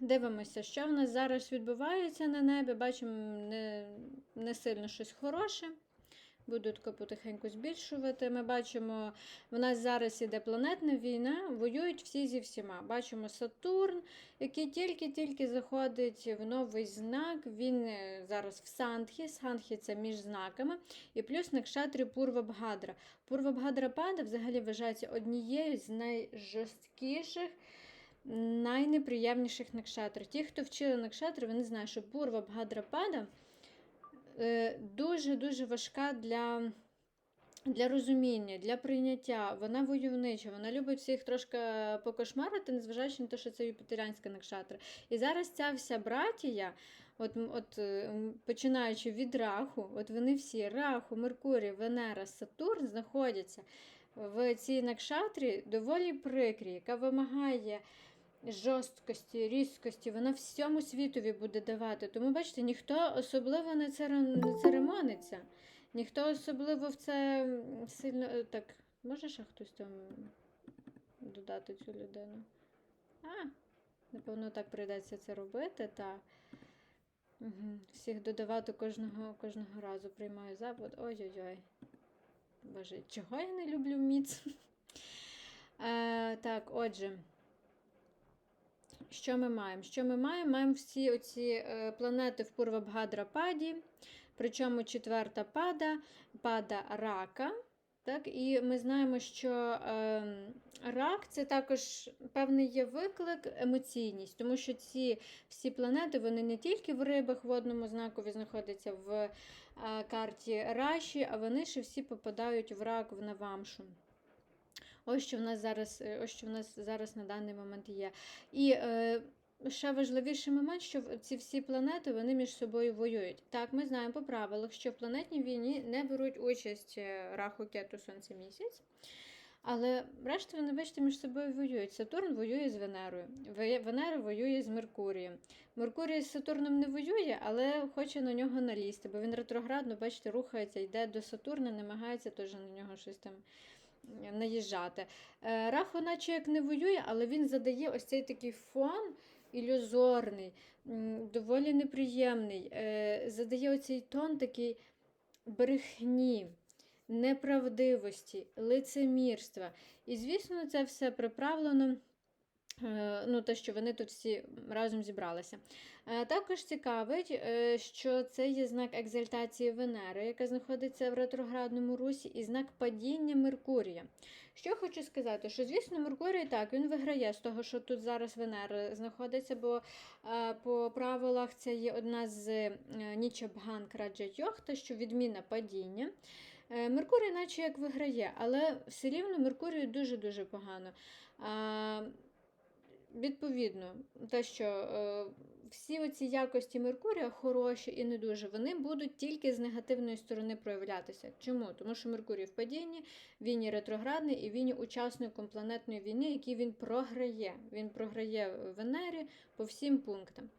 Дивимося, що в нас зараз відбувається на небі. Бачимо не, не сильно щось хороше. Буду тако потихеньку збільшувати. Ми бачимо, в нас зараз іде планетна війна, воюють всі зі всіма. Бачимо Сатурн, який тільки-тільки заходить в новий знак. Він е, зараз в Сандхі. Сандхі це між знаками. І плюс на кшатрі Пурвабгадра. Пурвабгадра пада взагалі вважається однією з найжорсткіших найнеприємніших накшатр. Ті, хто вчили накшатри, вони знають, що Пурва Бгадрапада дуже-дуже важка для. Для розуміння, для прийняття, вона войовнича, вона любить всіх трошки покошмарити, незважаючи на те, що це юпітеріанська накшатра. І зараз ця вся братія, от, от е, починаючи від раху, от вони всі раху, Меркурій, Венера, Сатурн знаходяться в цій накшатрі доволі прикрі, яка вимагає жорсткості, різкості, вона всьому світові буде давати. Тому, бачите, ніхто особливо не церем- не церемониться, ніхто особливо в це сильно. е, Так, може ще хтось там додати цю людину? А, напевно, так прийдеться це робити, так. Угу. Всіх додавати кожного, кожного разу приймаю запит. Ой-ой-ой. Боже, чого я не люблю міц? Е, так, отже. Що ми маємо? Що ми маємо? Маємо всі оці е, планети в Пурвабгадрападі, причому четверта пада, пада рака. Так, І ми знаємо, що е, рак це також певний є виклик, емоційність, тому що ці всі планети вони не тільки в рибах водному знакові знаходяться в е, карті Раші, а вони ще всі попадають в рак в Навамшу. Ось що в нас зараз, е, ось що в нас зараз на даний момент є. І е, ще важливіший момент, що ці всі планети вони між собою воюють. Так, ми знаємо по правилах, що в планетній війні не беруть участь е, Раху, Кету, Сонце місяць. Але решта вони, бачите, між собою воюють. Сатурн воює з Венерою, Венера воює з Меркурієм. Меркурій з Сатурном не воює, але хоче на нього налізти, бо він ретроградно, бачите, рухається, йде до Сатурна, намагається теж на нього щось там е, наїжджати. Е, Раху, наче як не воює, але він задає ось цей такий фон ілюзорний, доволі неприємний. Е, Задає оцей тон такий брехні, неправдивості, лицемірства. І, звісно, це все приправлено. Е, Ну, те, що вони тут всі разом зібралися. Е, Також цікавить, е, що це є знак екзальтації Венери, яка знаходиться в ретроградному русі, і знак падіння Меркурія. Що хочу сказати, що звісно, Меркурій так він виграє з того, що тут зараз Венера знаходиться, бо по правилах це є одна з Нічабган Краджатьохта, що відміна падіння. Меркурій, наче як виграє, але все рівно Меркурію дуже-дуже погано. Відповідно, те, що е, всі оці якості Меркурія хороші і не дуже, вони будуть тільки з негативної сторони проявлятися. Чому? Тому що Меркурій в падінні, він є ретроградний і він є учасником планетної війни, який він програє. Він програє Венері по всім пунктам.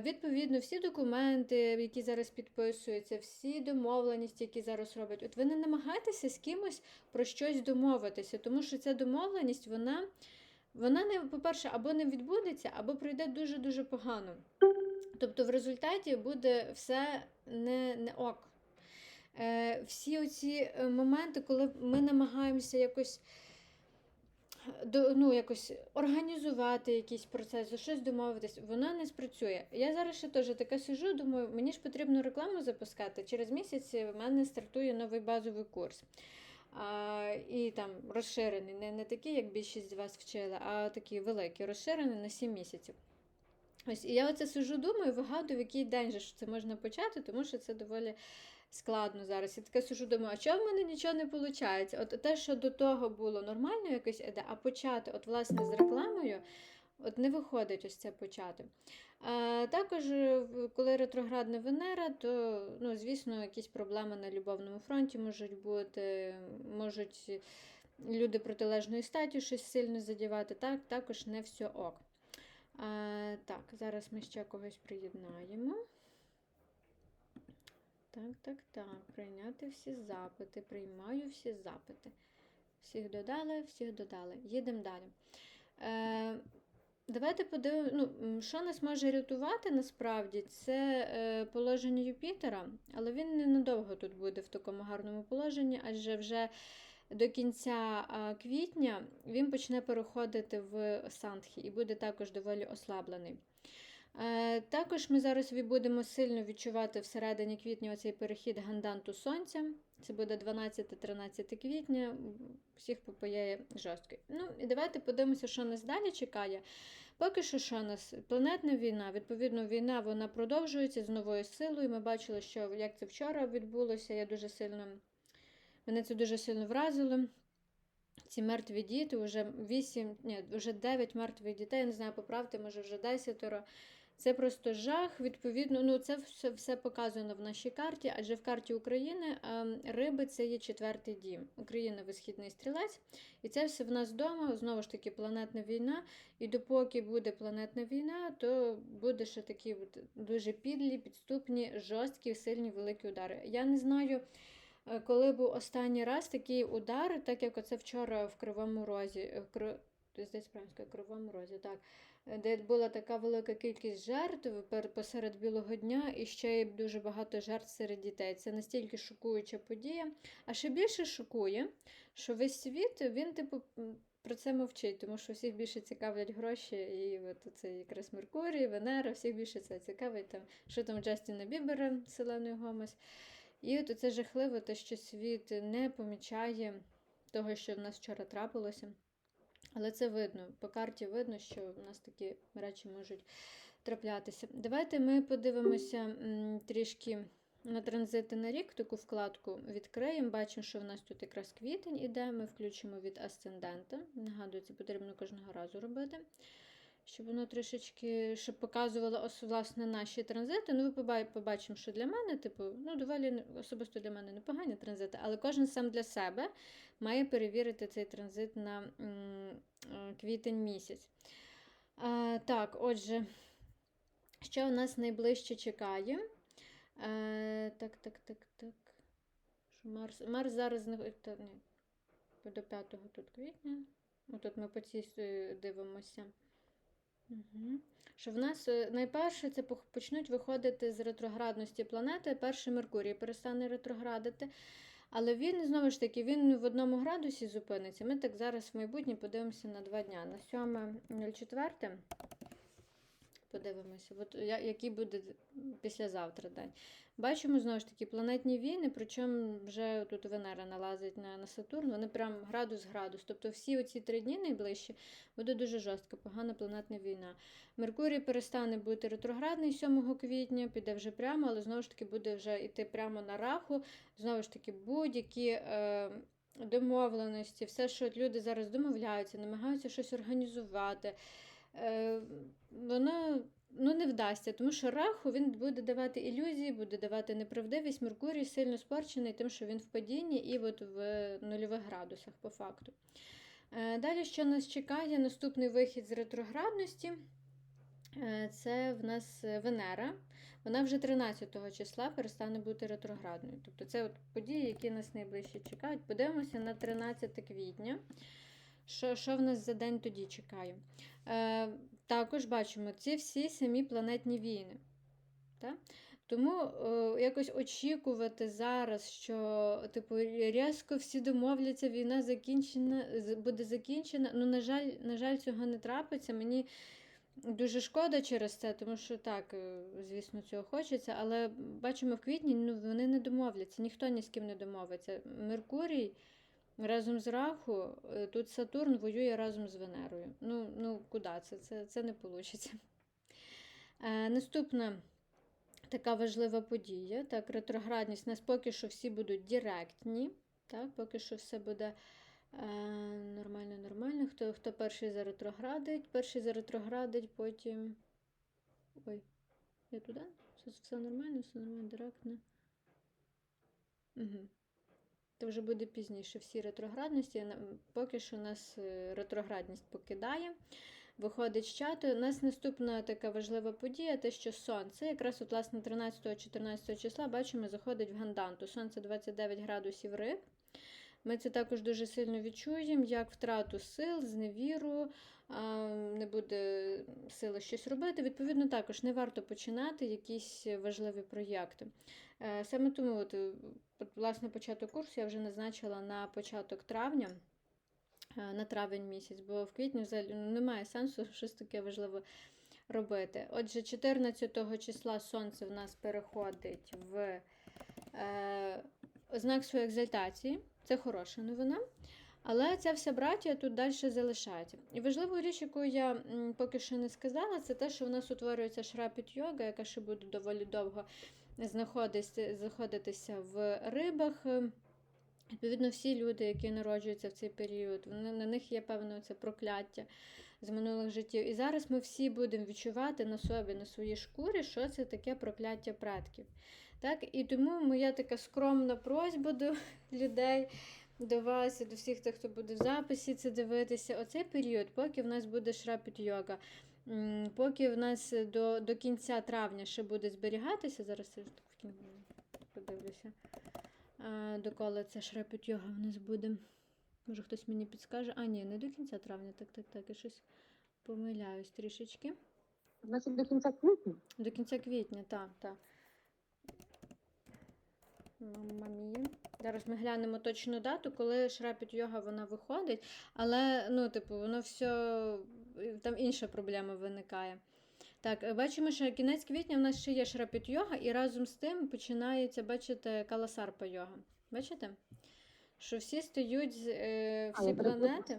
Відповідно, всі документи, які зараз підписуються, всі домовленості, які зараз роблять, от ви не намагайтеся з кимось про щось домовитися, тому що ця домовленість, вона, вона не, по-перше, або не відбудеться, або пройде дуже-дуже погано. Тобто в результаті буде все не, не ок. Е, всі оці е, моменти, коли ми намагаємося якось до, ну, якось організувати якийсь процес, за щось домовитись, воно не спрацює. Я зараз ще теж таке сижу, думаю, мені ж потрібно рекламу запускати. Через місяць в мене стартує новий базовий курс. А, і там розширений, не, не такий, як більшість з вас вчила, а такий великий, розширений на 7 місяців. Ось, і я оце сижу, думаю, вигадую, в який день же це можна почати, тому що це доволі складно зараз. Я таке сижу, думаю, а чого в мене нічого не виходить? От те, що до того було нормально якось а почати, от власне, з рекламою, от не виходить ось це почати. А, також, е, коли ретроградна Венера, то, ну, звісно, якісь проблеми на любовному фронті можуть бути, можуть люди протилежної статі щось сильно задівати. Так, також не все ок. А, так, зараз ми ще когось приєднаємо. Так, так, так. Прийняти всі запити. Приймаю всі запити. Всіх додали, всіх додали. Їдемо далі. Е, Давайте подивимося, ну, що нас може рятувати насправді, це е, положення Юпітера, але він ненадовго тут буде в такому гарному положенні, адже вже до кінця квітня він почне переходити в Сандхі і буде також доволі ослаблений. Е, Також ми зараз будемо сильно відчувати всередині квітня оцей перехід ганданту сонця. Це буде 12-13 квітня. Всіх попаяє жорсткий. Ну і давайте подивимося, що нас далі чекає. Поки що, що нас? Планетна війна. Відповідно, війна вона продовжується з новою силою. Ми бачили, що як це вчора відбулося. Я дуже сильно мене це дуже сильно вразило. Ці мертві діти, вже 8, ні, вже 9 мертвих дітей, я не знаю, поправте, може вже 10. Це просто жах. Відповідно, ну це все, все показано в нашій карті, адже в карті України ем, риби це є четвертий дім. Україна висхідний стрілець. І це все в нас вдома, знову ж таки, планетна війна. І допоки буде планетна війна, то буде ще такі дуже підлі, підступні, жорсткі, сильні, великі удари. Я не знаю. Е, Коли був останній раз такий удар, так як оце вчора в Кривому Розі, е, в Кривому Розі, так, де була така велика кількість жертв посеред білого дня і ще й дуже багато жертв серед дітей. Це настільки шокуюча подія. А ще більше шокує, що весь світ він, типу, про це мовчить, тому що всіх більше цікавлять гроші, і от це якраз Меркурій, Венера, всіх більше це цікавить, там, що там Джастіна Бібера, Селеною Гомес. І от це жахливо, те, що світ не помічає того, що в нас вчора трапилося. Але це видно. По карті видно, що в нас такі речі можуть траплятися. Давайте ми подивимося трішки на транзити на рік, таку вкладку відкриємо. Бачимо, що в нас тут якраз квітень іде. Ми включимо від асцендента. Нагадую, це потрібно кожного разу робити. Щоб воно трішечки щоб показувало власне наші транзити. Ну, ви побачимо, що для мене, типу, ну, доволі особисто для мене непогані транзити, але кожен сам для себе має перевірити цей транзит на е, квітень місяць. А, так, отже, що у нас найближче чекає? Е, так, так, так, так. Що Марс, Марс зараз не до 5 тут квітня. Отут ми по цій е, дивимося. Що в нас е, найперше це почнуть виходити з ретроградності планети. Перший Меркурій перестане ретроградити. Але він, знову ж таки, він в одному градусі зупиниться. Ми так зараз в майбутнє подивимося на два дня. На 7.04 подивимося, от який буде післязавтра день. Бачимо, знову ж таки, планетні війни, причому вже тут Венера налазить на, на Сатурн, вони прям градус градус. Тобто всі оці три дні найближчі буде дуже жорстка, погана планетна війна. Меркурій перестане бути ретроградний 7 квітня, піде вже прямо, але знову ж таки буде вже йти прямо на раху. Знову ж таки, будь-які. Е, Домовленості, все, що люди зараз домовляються, намагаються щось організувати, е, воно ну, не вдасться, тому що раху він буде давати ілюзії, буде давати неправдивість. Меркурій сильно спорчений, тим, що він в падінні і от в нульових градусах по факту. Е, Далі, що нас чекає? Наступний вихід з ретроградності. Е, Це в нас Венера. Вона вже 13 числа перестане бути ретроградною. Тобто це от події, які нас найближче чекають. Подивимося на 13 квітня. Що, що в нас за день тоді чекає? Е, також бачимо ці всі самі планетні війни. Так? Тому е, якось очікувати зараз, що типу, різко всі домовляться, війна закінчена, буде закінчена. Ну, на жаль, на жаль, цього не трапиться. Мені дуже шкода через це, тому що так, е, звісно, цього хочеться. Але бачимо в квітні, ну, вони не домовляться, ніхто ні з ким не домовиться. Меркурій разом з Раху, е, тут Сатурн воює разом з Венерою. Ну, ну куди це? Це, це не вийде. Наступна така важлива подія. Так, ретроградність. У нас поки що всі будуть директні. Так, поки що все буде е, нормально, нормально. Хто, хто перший заретроградить, перший заретроградить, потім. Ой, я туди? Все, все нормально, все нормально, директно. Угу. Це вже буде пізніше всі ретроградності. Поки що нас е, ретроградність покидає. Виходить з чату. У нас наступна така важлива подія, те, що сонце, якраз от, власне 13-14 числа, бачимо, заходить в ганданту. Сонце 29 градусів риб. Ми це також дуже сильно відчуємо, як втрату сил, зневіру, не буде сили щось робити. Відповідно, також не варто починати якісь важливі проєкти. Е, Саме тому, от, власне, початок курсу я вже назначила на початок травня, е, на травень місяць, бо в квітні взагалі ну, немає сенсу щось таке важливе робити. Отже, 14 числа сонце в нас переходить в е, знак своєї екзальтації. Це хороша новина. Але ця вся братія тут далі залишається. І важливу річ, яку я поки що не сказала, це те, що в нас утворюється шрапіт йога, яка ще буде доволі довго знаходитися, в рибах. Відповідно, всі люди, які народжуються в цей період, на них є певне це прокляття з минулих життів. І зараз ми всі будемо відчувати на собі, на своїй шкурі, що це таке прокляття предків. Так? І тому моя така скромна просьба до людей, до вас і до всіх тих, хто буде в записі це дивитися. Оцей період, поки в нас буде шрапіт йога, поки в нас до, до кінця травня ще буде зберігатися, зараз я подивлюся, доколи це шрапіт йога в нас буде. Може хтось мені підскаже. А, ні, не до кінця травня, так, так, так, я щось помиляюсь трішечки. Значить, до кінця квітня. До кінця квітня, так, так. Мамма мія. Зараз ми глянемо точну дату, коли шрапіт йога вона виходить, але ну, типу, воно все там інша проблема виникає. Так, е, бачимо, що кінець квітня в нас ще є шрапіт йога, і разом з тим починається, бачите, каласарпа йога. Бачите? Що всі стають з- е, всі планети.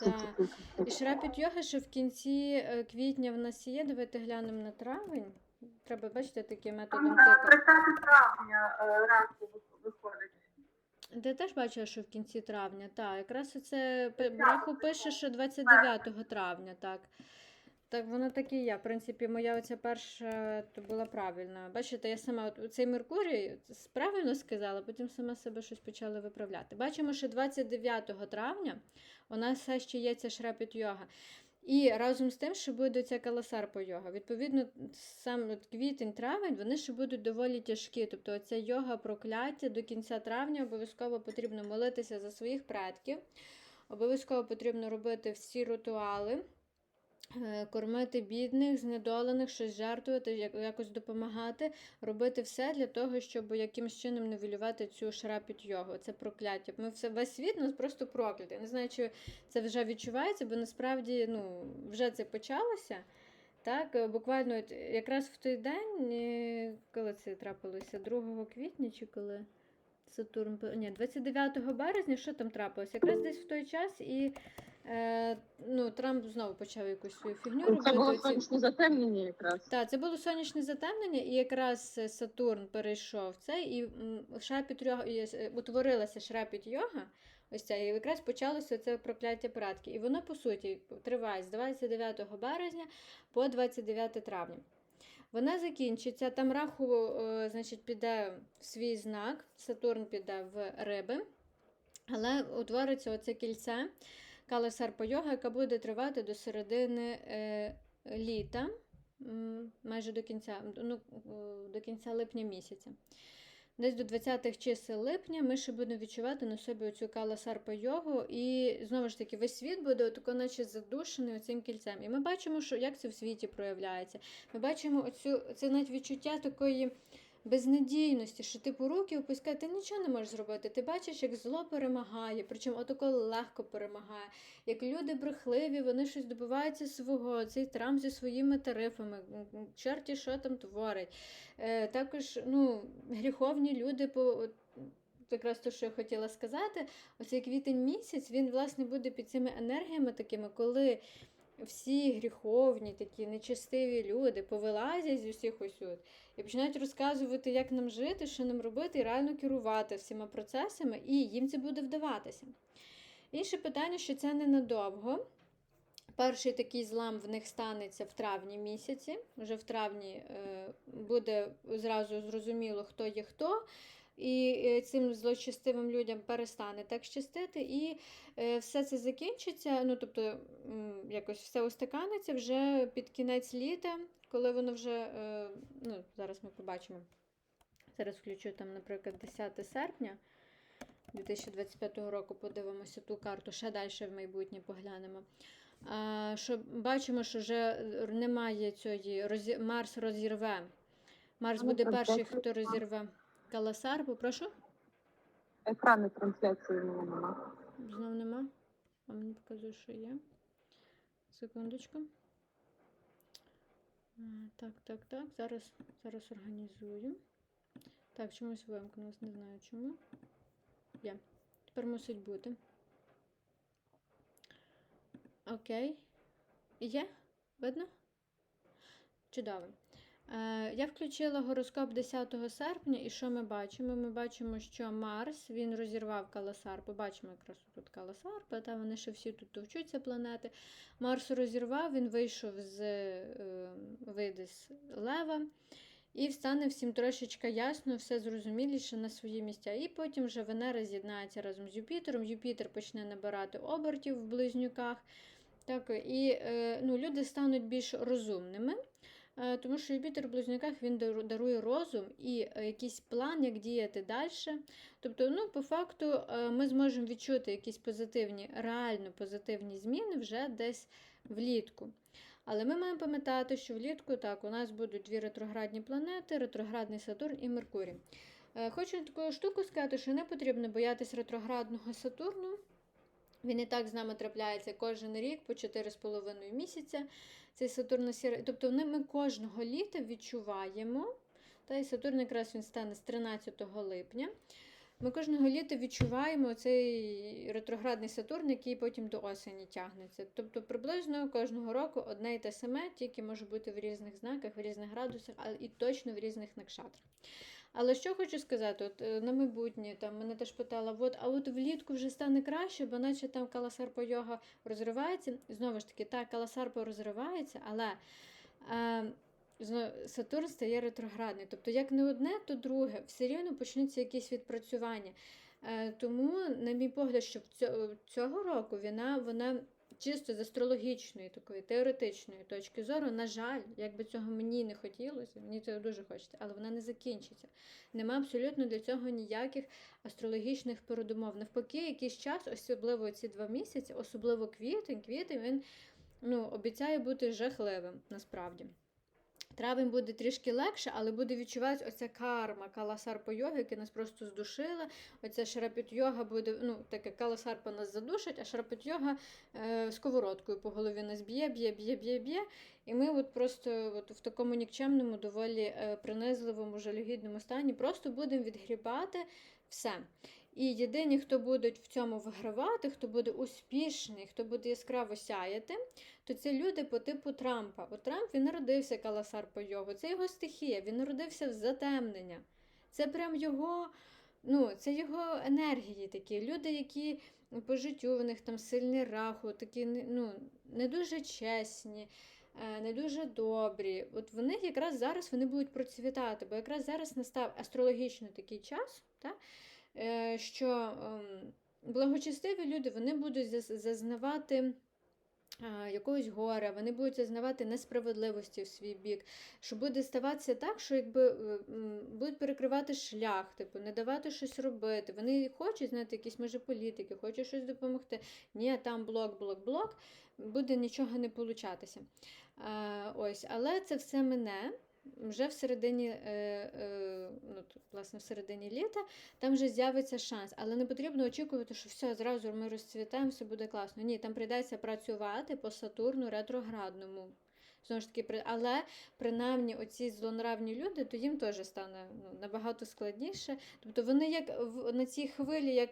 Так, І шрапіт йога, що в кінці е, квітня в нас є. Давайте глянемо на травень. Треба, бачите, таким методом Там тика. 30 травня е, ранку виходить. Ти теж бачила, що в кінці травня, так. Якраз це Браху пише, що 29 травня, так. Так, воно так і є. В принципі, моя оця перша то була правильна. Бачите, я сама от цей Меркурій правильно сказала, потім сама себе щось почала виправляти. Бачимо, що 29 травня у нас все ще є ця шрапіт йога. І разом з тим, що буде ця каласарпа йога. Відповідно, сам от квітень, травень, вони ще будуть доволі тяжкі. Тобто, ця йога прокляття до кінця травня обов'язково потрібно молитися за своїх предків. Обов'язково потрібно робити всі ритуали, кормити бідних, знедолених, щось жертвувати, якось допомагати, робити все для того, щоб якимось чином нивелювати цю шрапіт йогу. Це прокляття. Ми все весь світ нас просто проклятий. Не знаю, чи це вже відчувається, бо насправді ну, вже це почалося. Так, е, буквально якраз в той день, е, коли це трапилося, 2 квітня чи коли Сатурн, ні, 29 березня, що там трапилося? Якраз десь в той час і е, ну, Трамп знову почав якусь свою фігню Це робити. було сонячне затемнення якраз. так, це було сонячне затемнення, і якраз е, Сатурн перейшов це, і і, е, утворилася шрапіт йога. Ось ця, і якраз почалося це прокляття прадки. І воно, по суті, триває з 29 березня по 29 травня. Вона закінчиться, там раху, е, значить, піде в свій знак, Сатурн піде в риби, але утвориться оце кільце Каласарпа йога, яка буде тривати до середини е, літа, майже до кінця, ну, до кінця липня місяця. Десь до 20-х чисел липня ми ще будемо відчувати на собі оцю каласарпа йогу, і знову ж таки весь світ буде отако наче задушений оцим кільцем. І ми бачимо, що як це в світі проявляється. Ми бачимо оцю, це навіть відчуття такої безнадійності, що ти по руки опускає, ти нічого не можеш зробити. Ти бачиш, як зло перемагає, причому отако легко перемагає. Як люди брехливі, вони щось добиваються свого, цей Трамп зі своїми тарифами, чорті що там творить. Е, також ну, гріховні люди по. Якраз те, що я хотіла сказати, оцей квітень місяць, він, власне, буде під цими енергіями такими, коли всі гріховні, такі нечестиві люди повилазять з усіх усюд і починають розказувати, як нам жити, що нам робити, і реально керувати всіма процесами, і їм це буде вдаватися. Інше питання, що це ненадовго. Перший такий злам в них станеться в травні місяці. Вже в травні е, буде зразу зрозуміло, хто є хто. І е, цим злочестивим людям перестане так щастити, і е, все це закінчиться. Ну, тобто, якось все устаканиться вже під кінець літа, коли воно вже, е, ну, зараз ми побачимо. Зараз включу там, наприклад, 10 серпня 2025 року, подивимося ту карту, ще далі в майбутнє поглянемо. А, що бачимо, що вже немає цієї. Марс розірве. Марс ну, буде перший, хто розірве Каласар. Попрошу? Екрани трансляції в мене нема. Знов нема. А мені показує, що є. Секундочку. Так, так, так. Зараз, зараз організую. Так, чомусь вимкнулось, не знаю чому. Є. Тепер мусить бути. Окей. Є? Видно? Чудово. Е, Я включила гороскоп 10 серпня, і що ми бачимо? Ми бачимо, що Марс він розірвав Каласар. Побачимо якраз тут Каласар, та вони ще всі тут товчуться планети. Марс розірвав, він вийшов з е, вийде з Лева. І стане всім трошечки ясно, все зрозуміліше на свої місця. І потім вже Венера з'єднається разом з Юпітером. Юпітер почне набирати обертів в близнюках. Так, і е, ну, люди стануть більш розумними. Е, Тому що Юпітер в близнюках він дарує розум і е, якийсь план, як діяти далі. Тобто, ну, по факту, е, ми зможемо відчути якісь позитивні, реально позитивні зміни вже десь влітку. Але ми маємо пам'ятати, що влітку так, у нас будуть дві ретроградні планети: ретроградний Сатурн і Меркурій. Хочу таку штуку сказати, що не потрібно боятися ретроградного Сатурну. Він і так з нами трапляється кожен рік по 4,5 місяця. Цей Сатурн сірий. Тобто ми кожного літа відчуваємо. Та і Сатурн якраз він стане з 13 липня. Ми кожного літа відчуваємо цей ретроградний Сатурн, який потім до осені тягнеться. Тобто приблизно кожного року одне і те саме, тільки може бути в різних знаках, в різних градусах, але і точно в різних накшатрах. Але що хочу сказати, от е, на майбутнє там мене теж питала, от, а от влітку вже стане краще, бо наче там каласарпа йога розривається. Знову ж таки, так, каласарпа розривається, але е, Сатурн стає ретроградний. Тобто, як не одне, то друге, все рівно почнуться якісь відпрацювання. Е, тому, на мій погляд, що цього року вона, вона чисто з астрологічної, такої теоретичної точки зору, на жаль, якби цього мені не хотілося, мені цього дуже хочеться, але вона не закінчиться. Нема абсолютно для цього ніяких астрологічних передумов. Навпаки, якийсь час, особливо ці два місяці, особливо квітень, квітень він ну, обіцяє бути жахливим насправді. Травень буде трішки легше, але буде відчуватися оця карма каласарпа йоги, яка нас просто здушила. Оця шарапіт йога буде, ну, таке каласарпа нас задушить, а шарапіт йога е, сковородкою по голові нас б'є, б'є, б'є, б'є, б'є. І ми от просто от в такому нікчемному, доволі е, принизливому, жалюгідному стані просто будемо відгрібати все. І єдині, хто будуть в цьому вигравати, хто буде успішний, хто буде яскраво сяяти, то це люди по типу Трампа. От Трамп він народився каласар по йогу, це його стихія, він народився в затемнення. Це прям його, ну, це його енергії такі. Люди, які по життю в них там сильний раху, такі ну, не дуже чесні. е, Не дуже добрі. От вони якраз зараз вони будуть процвітати, бо якраз зараз настав астрологічно такий час, та, е, що ем, благочестиві люди вони будуть зазнавати якогось горя, вони будуть зазнавати несправедливості в свій бік, що буде ставатися так, що якби е, будуть перекривати шлях, типу, не давати щось робити. Вони хочуть, знаєте, якісь може політики, хочуть щось допомогти. Ні, там блок, блок, блок, буде нічого не получатися. Ось, але це все мене. Вже в середині, е, е, ну, власне, в середині літа там вже з'явиться шанс. Але не потрібно очікувати, що все, зразу ми розцвітаємо, все буде класно. Ні, там прийдеться працювати по Сатурну ретроградному. Знову ж таки, але принаймні оці злонравні люди, то їм теж стане ну, набагато складніше. Тобто вони як на цій хвилі, як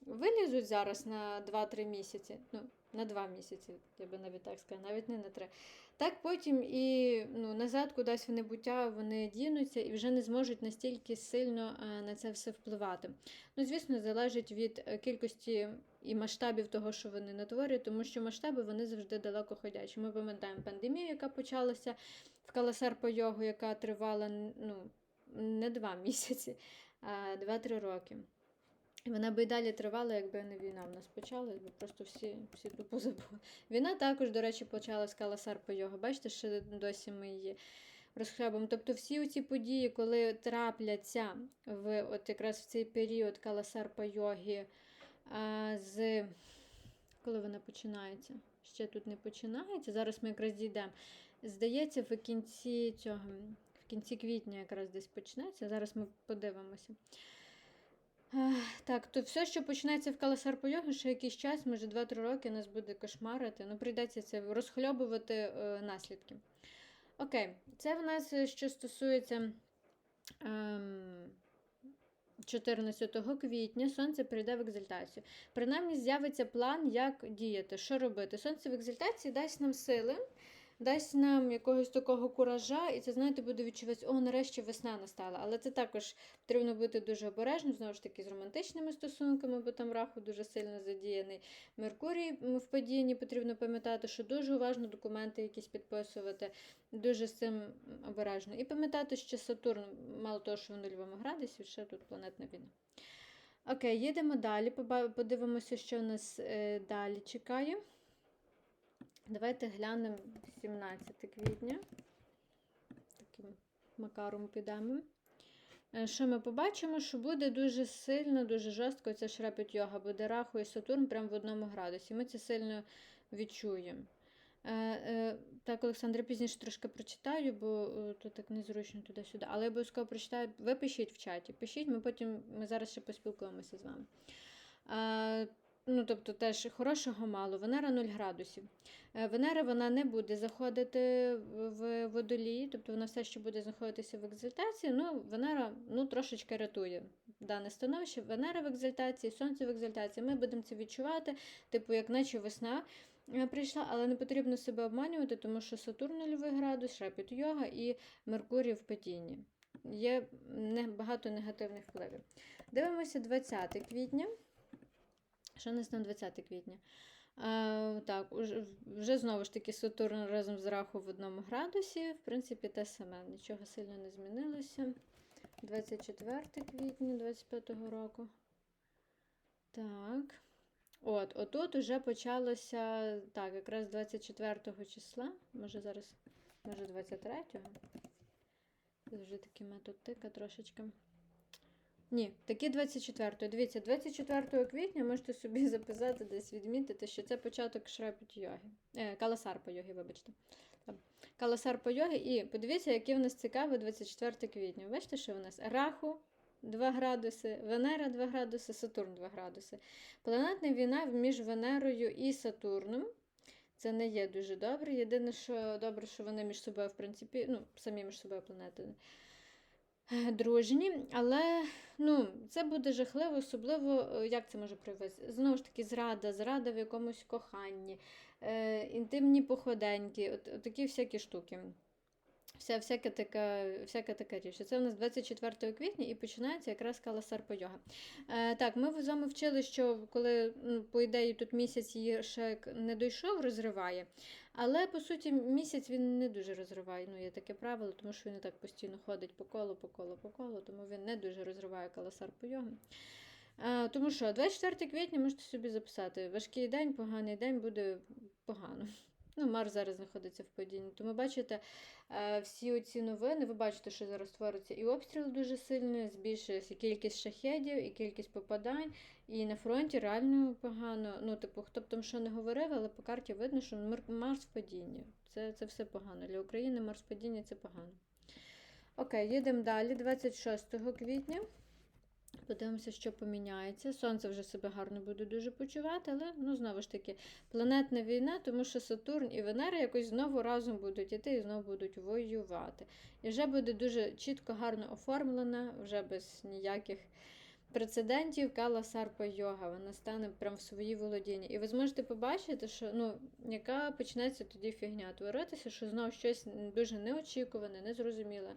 вилізуть зараз на 2-3 місяці, ну, на 2 місяці, я би навіть так сказала, навіть не на 3. Так потім і ну, назад кудись в небуття вони дінуться і вже не зможуть настільки сильно е, на це все впливати. Ну, звісно, залежить від е, кількості і масштабів того, що вони натворюють, тому що масштаби вони завжди далеко ходячі. Ми пам'ятаємо пандемію, яка почалася в Каласарпа йогу, яка тривала ну, не два місяці, а два-три роки. І вона би й далі тривала, якби не війна в нас почалась, бо просто всі, всі тупо забули. Війна також, до речі, почалась Каласарпа йога. Бачите, ще досі ми її розхлябимо. Тобто всі ці події, коли трапляться в от якраз в цей період Каласарпа йоги, а, з коли вона починається? ще тут не починається. Зараз ми якраз дійдемо. Здається, в кінці цього, в кінці квітня якраз десь почнеться. Зараз ми подивимося. Так, то все, що починається в Каласар по йогу, ще якийсь час, може 2-3 роки нас буде кошмарити. Ну, прийдеться це розхльобувати е, наслідки. Окей, це в нас е, що стосується ем, 14 квітня сонце прийде в екзальтацію. Принаймні з'явиться план, як діяти, що робити. Сонце в екзальтації дасть нам сили, дасть нам якогось такого куража, і це, знаєте, буде відчуватися, о, нарешті весна настала. Але це також потрібно бути дуже обережним, знову ж таки, з романтичними стосунками, бо там раху дуже сильно задіяний. Меркурій в падінні потрібно пам'ятати, що дуже уважно документи якісь підписувати, дуже з цим обережно. І пам'ятати, що Сатурн, мало того, що в нульовому градусі, ще тут планетна війна. Окей, їдемо далі. Подивимося, що нас е, далі чекає. Давайте глянемо 17 квітня. Таким макаром підемо. Е, Що ми побачимо, що буде дуже сильно, дуже жорстко ця шрепет йога, буде раху і Сатурн прямо в одному градусі. Ми це сильно відчуємо. Е, е, так, Олександра, пізніше трошки прочитаю, бо тут так незручно туди-сюди. Але я обов'язково прочитаю. Ви пишіть в чаті. Пишіть, ми потім ми зараз ще поспілкуємося з вами. Ну, тобто, теж хорошого мало. Венера 0 градусів. Е, Венера вона не буде заходити в в водолій, тобто вона все ще буде знаходитися в екзальтації. Ну, Венера ну, трошечки рятує дане становище. Венера в екзальтації, сонце в екзальтації. Ми будемо це відчувати, типу, як наче весна е, прийшла, але не потрібно себе обманювати, тому що Сатурн нульовий градус, шепіт йога і Меркурій в падінні. Є багато негативних впливів. Дивимося 20 квітня. Що нас там 20 квітня? А, так, уже, вже знову ж таки Сатурн разом з Раху в одному градусі. В принципі, те саме. Нічого сильно не змінилося. 24 квітня 25-го року. Так. От, отут уже почалося, так, якраз 24 числа, може зараз, може 23-го. Це вже такий метод тика трошечки. Ні, таки 24-го. Дивіться, 24 квітня можете собі записати, десь відмітити, що це початок шрепет йоги. Е, каласар по йоги, вибачте. Каласар по йоги. І подивіться, яке в нас цікаве 24 квітня. Бачите, що у нас? Раху 2 градуси, Венера 2 градуси, Сатурн 2 градуси. Планетна війна між Венерою і Сатурном. Це не є дуже добре. Єдине, що добре, що вони між собою, в принципі, ну, самі між собою планети дружні, але ну, це буде жахливо, особливо, е, як це може проявитися? Знову ж таки, зрада, зрада в якомусь коханні, е, інтимні походеньки, от, от такі всякі штуки. Вся, всяка, така, всяка така річ. Це у нас 24 квітня і починається якраз по йога. Е, так, ми з вами вчили, що коли, ну, по ідеї, тут місяць її ще не дійшов, розриває. Але по суті місяць він не дуже розриває. Ну, є таке правило, тому що він і так постійно ходить по колу, по колу, по колу, тому він не дуже розриває каласар по йогу. Е, тому що 24 квітня можете собі записати. Важкий день, поганий день буде погано. Ну, Марс зараз знаходиться в падінні. Тому бачите, всі оці новини, ви бачите, що зараз твориться і обстріл дуже сильний, збільшується кількість шахедів, і кількість попадань, і на фронті реально погано. Ну, типу, хто б там що не говорив, але по карті видно, що Мар- Марс в падінні. Це, це все погано. Для України Марс в падінні це погано. Окей, їдемо далі. 26 квітня. Подивимося, що поміняється. Сонце вже себе гарно буде дуже почувати, але ну, знову ж таки, планетна війна, тому що Сатурн і Венера якось знову разом будуть іти і знову будуть воювати. І вже буде дуже чітко, гарно оформлена, вже без ніяких прецедентів Кала Сарпа йога. Вона стане прям в свої володіння. І ви зможете побачити, що ну, яка почнеться тоді фігня творитися, що знову щось дуже неочікуване, незрозуміле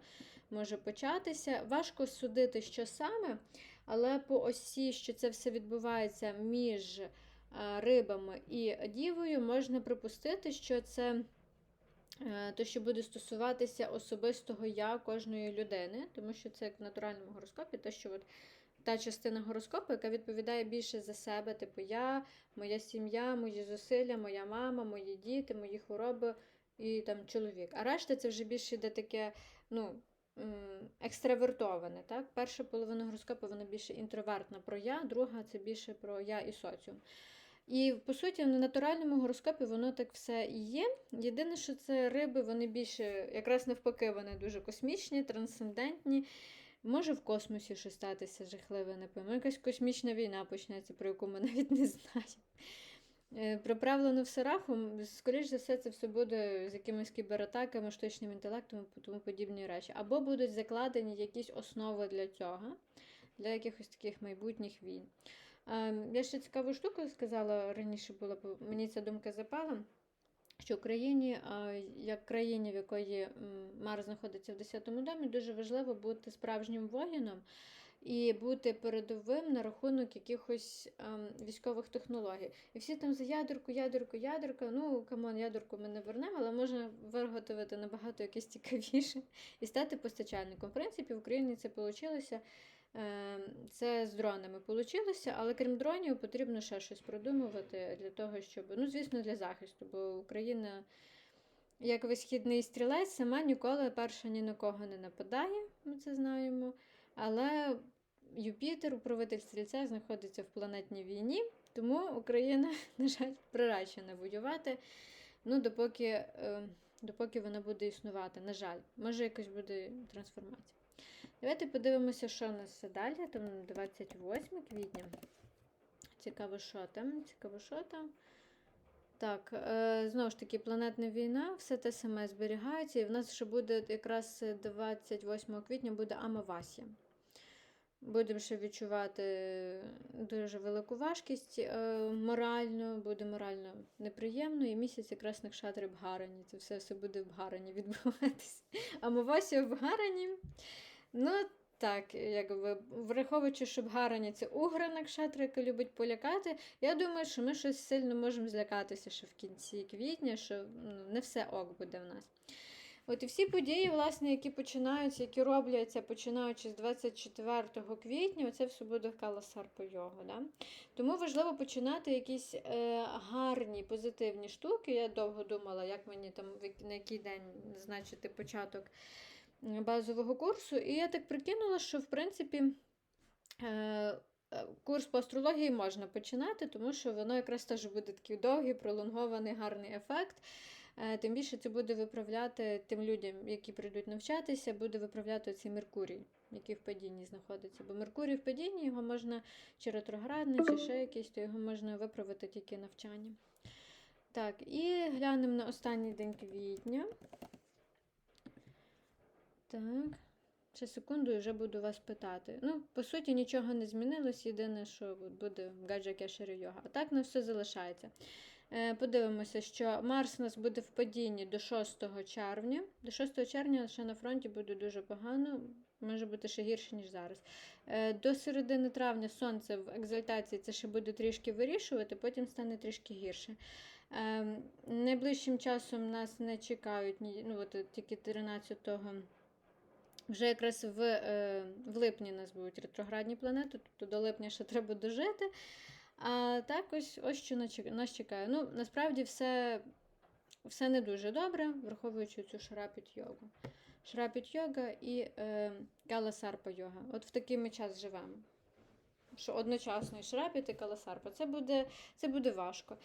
може початися. Важко судити, що саме. Але по осі, що це все відбувається між е, рибами і дівою, можна припустити, що це е, те, що буде стосуватися особистого я кожної людини, тому що це як в натуральному гороскопі, те, що от та частина гороскопу, яка відповідає більше за себе, типу я, моя сім'я, мої зусилля, моя мама, мої діти, мої хвороби і там чоловік. А решта це вже більше йде таке, ну екстравертоване. Так? Перша половина гороскопу вона більше інтровертна про я, друга це більше про я і соціум. І по суті, в натуральному гороскопі воно так все і є. Єдине, що це риби, вони більше, якраз навпаки, вони дуже космічні, трансцендентні. Може в космосі щось статися жахливе, напевно. Якась космічна війна почнеться, про яку ми навіть не знаємо. Е, Приправлено все рахом, скоріш за все, це все буде з якимись кібератаками, штучним інтелектом і тому подібні речі. Або будуть закладені якісь основи для цього, для якихось таких майбутніх війн. Ем, Я ще цікаву штуку сказала раніше була, мені ця думка запала. Що Україні, як країні, в якої м, Марс знаходиться в 10-му домі, дуже важливо бути справжнім воїном і бути передовим на рахунок якихось ем, військових технологій. І всі там за ядерку, ядерку, ядерку. Ну, камон, ядерку ми не вернемо, але можна виготовити набагато якесь цікавіше і стати постачальником. В принципі, в Україні це вийшло. Це з дронами вийшло, але крім дронів, потрібно ще щось продумувати для того, щоб, ну, звісно, для захисту, бо Україна, як висхідний стрілець, сама ніколи перша ні на кого не нападає, ми це знаємо. Але Юпітер, управитель стрільця, знаходиться в планетній війні, тому Україна, на жаль, приречена воювати. Ну, допоки, е, допоки вона буде існувати. На жаль, може якась буде трансформація. Давайте подивимося, що у нас далі. Там 28 квітня. Цікаво, що там. Цікаво, що там. Так, е, знову ж таки, планетна війна, все те саме зберігається. І в нас ще буде якраз 28 квітня буде Амавасія. Будемо ще відчувати дуже велику важкість е, морально, буде морально неприємно, і місяць якраз на кшатри в Гарані. Це все, все буде в Гарані відбуватися. Амавасія в Гарані. Ну, так, якби враховуючи, що в Гарані це угра яка любить полякати, я думаю, що ми щось сильно можемо злякатися ще в кінці квітня, що ну, не все ок буде в нас. От і всі події, власне, які починаються, які робляться, починаючи з 24 квітня, це все буде в Каласарпо його. Да? Тому важливо починати якісь е, гарні, позитивні штуки. Я довго думала, як мені там на який день назначити початок базового курсу. І я так прикинула, що в принципі. Е, е, Курс по астрології можна починати, тому що воно якраз теж буде такий довгий, пролонгований, гарний ефект. Е, Тим більше це буде виправляти тим людям, які прийдуть навчатися, буде виправляти цей Меркурій, який в падінні знаходиться. Бо Меркурій в падінні його можна чи ретроградний, чи ще якийсь, то його можна виправити тільки навчанням. Так, і глянемо на останній день квітня. Так. Ще секунду і вже буду вас питати. Ну, по суті, нічого не змінилось. Єдине, що буде гаджа кешері йога. А так на все залишається. Е, Подивимося, що Марс у нас буде в падінні до 6 червня. До 6 червня ще на фронті буде дуже погано, може бути ще гірше, ніж зараз. Е, До середини травня Сонце в екзальтації це ще буде трішки вирішувати, потім стане трішки гірше. Е, Найближчим часом нас не чекають ну, от, тільки 13-го. Вже якраз в, е, в липні нас будуть ретроградні планети, тобто до липня ще треба дожити. А так ось, ось що нас чекає. Ну, насправді все, все не дуже добре, враховуючи цю шарапіт йогу. Шарапіт йога і е, каласарпа йога. От в такий ми час живемо. Що одночасно і шарапіт, і каласарпа. Це буде, це буде важко.